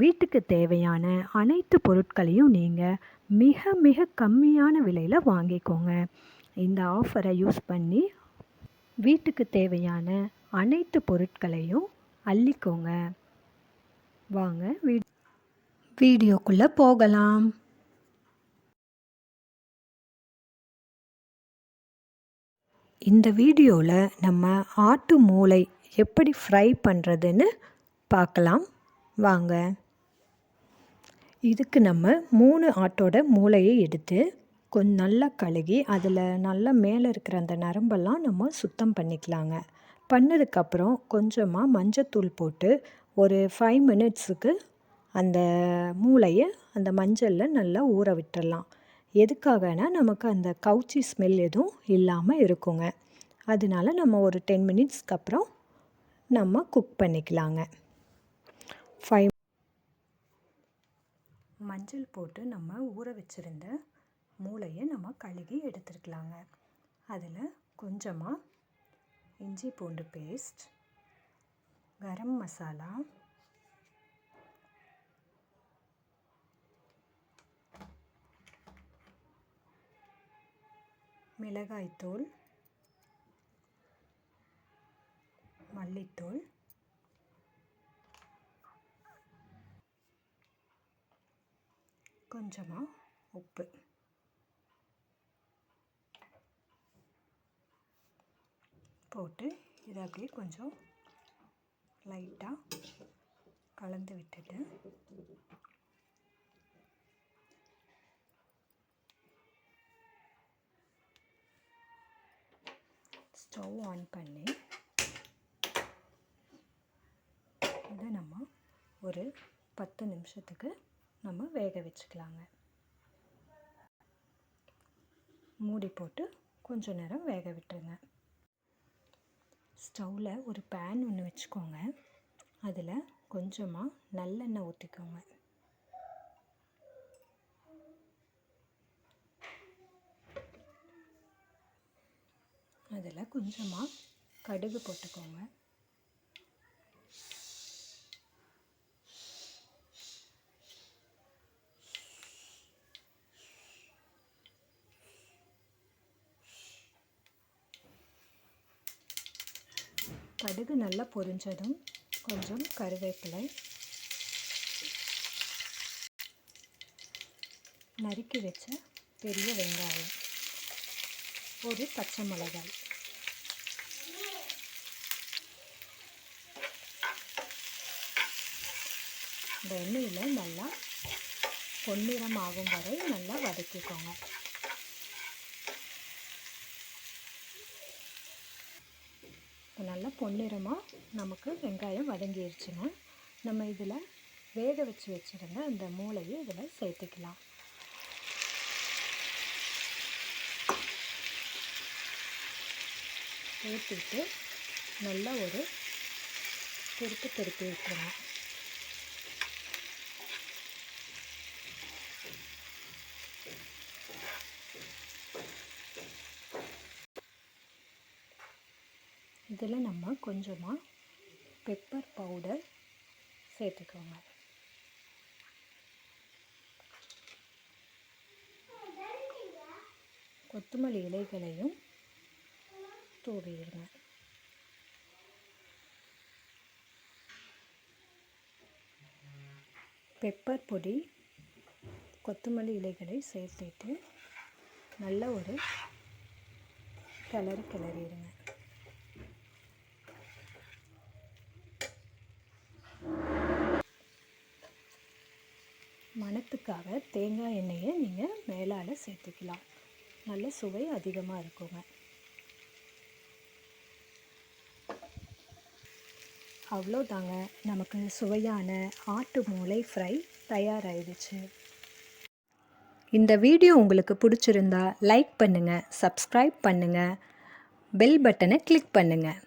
வீட்டுக்கு தேவையான அனைத்து பொருட்களையும் நீங்கள் மிக மிக கம்மியான விலையில் வாங்கிக்கோங்க. இந்த ஆஃபரை யூஸ் பண்ணி வீட்டுக்கு தேவையான அனைத்து பொருட்களையும் அள்ளிக்கோங்க. வாங்க வீ வீடியோக்குள்ளே போகலாம். இந்த வீடியோவில் நம்ம ஆட்டு மூளை எப்படி ஃப்ரை பண்ணுறதுன்னு பார்க்கலாம் வாங்க. இதுக்கு நம்ம மூணு ஆட்டோட மூளையை எடுத்து கொஞ்சம் நல்லா கழுகி அதில் நல்லா மேலே இருக்கிற அந்த நரம்பெல்லாம் நம்ம சுத்தம் பண்ணிக்கலாங்க. பண்ணதுக்கப்புறம் கொஞ்சமாக மஞ்சத்தூள் போட்டு ஒரு ஃபைவ் மினிட்ஸுக்கு அந்த மூளையை அந்த மஞ்சளில் நல்லா ஊற விட்டுறலாம். எதுக்காகனா நமக்கு அந்த கவுச்சி ஸ்மெல் எதுவும் இல்லாமல் இருக்குங்க. அதனால நம்ம ஒரு டென் மினிட்ஸ்க்கு அப்புறம் நம்ம குக் பண்ணிக்கலாங்க. ஃபைவ் மஞ்சள் போட்டு நம்ம ஊற வச்சுருந்த மூளையை நம்ம கழுகி எடுத்துருக்கலாங்க. அதில் கொஞ்சமாக இஞ்சி பூண்டு பேஸ்ட் கரம் மசாலா மிளகாய்த்தூள் மல்லித்தூள் கொஞ்சமாக உப்பு. போட்டு இதை அப்படியே கொஞ்சம் லைட்டாக கலந்து விட்டுட்டு ஸ்டவ் ஆன் பண்ணி இதை நம்ம ஒரு பத்து நிமிஷத்துக்கு நம்ம வேக வச்சுக்கலாங்க. மூடி போட்டு கொஞ்ச நேரம் வேக விட்டுருங்க. ஸ்டவ்வில் ஒரு பேன் ஒன்று வச்சுக்கோங்க. அதில் கொஞ்சமாக நல்லெண்ணெய் ஊற்றிக்கோங்க அதில் கொஞ்சமாக கடுகு போட்டுக்கோங்க. கடுகு நல்லா பொரிஞ்சதும் கொஞ்சம் கருவேப்பிலை. நறுக்கி வச்ச பெரிய வெங்காயம். ஒரு பச்சை மிளகாய். இந்த எண்ணெயில் நல்லா பொன்னிறம் ஆகும் வரை நல்லா வதக்கிக்கோங்க. நல்லா பொன்னிறமாக நமக்கு வெங்காயம் வதங்கிடுச்சுன்னா நம்ம இதில் வேக வச்சு வச்சுருந்த அந்த மூளையை இதில் சேர்த்துக்கலாம். சேர்த்துட்டு நல்லா ஒரு திருப்பி திருப்பி விட்டுருங்க இதில் நம்ம கொஞ்சமாக பெப்பர் பவுடர் சேர்த்துக்கோங்க. கொத்தமல்லி இலைகளையும் தூவிடுங்க. பெப்பர் பொடி கொத்தமல்லி இலைகளை சேர்த்துட்டு நல்ல ஒரு கிளறி கிளறிடுங்க. மணத்துக்காக தேங்காய் எண்ணெயை நீங்கள் மேலால் சேர்த்துக்கலாம். நல்ல சுவை அதிகமாக இருக்குங்க. அவ்வளோதாங்க. நமக்கு சுவையான ஆட்டு மூளை ஃப்ரை தயாராகிடுச்சு இந்த வீடியோ உங்களுக்கு பிடிச்சிருந்தா லைக் பண்ணுங்கள் சப்ஸ்கிரைப் பண்ணுங்கள் பெல் பட்டனை கிளிக் பண்ணுங்கள்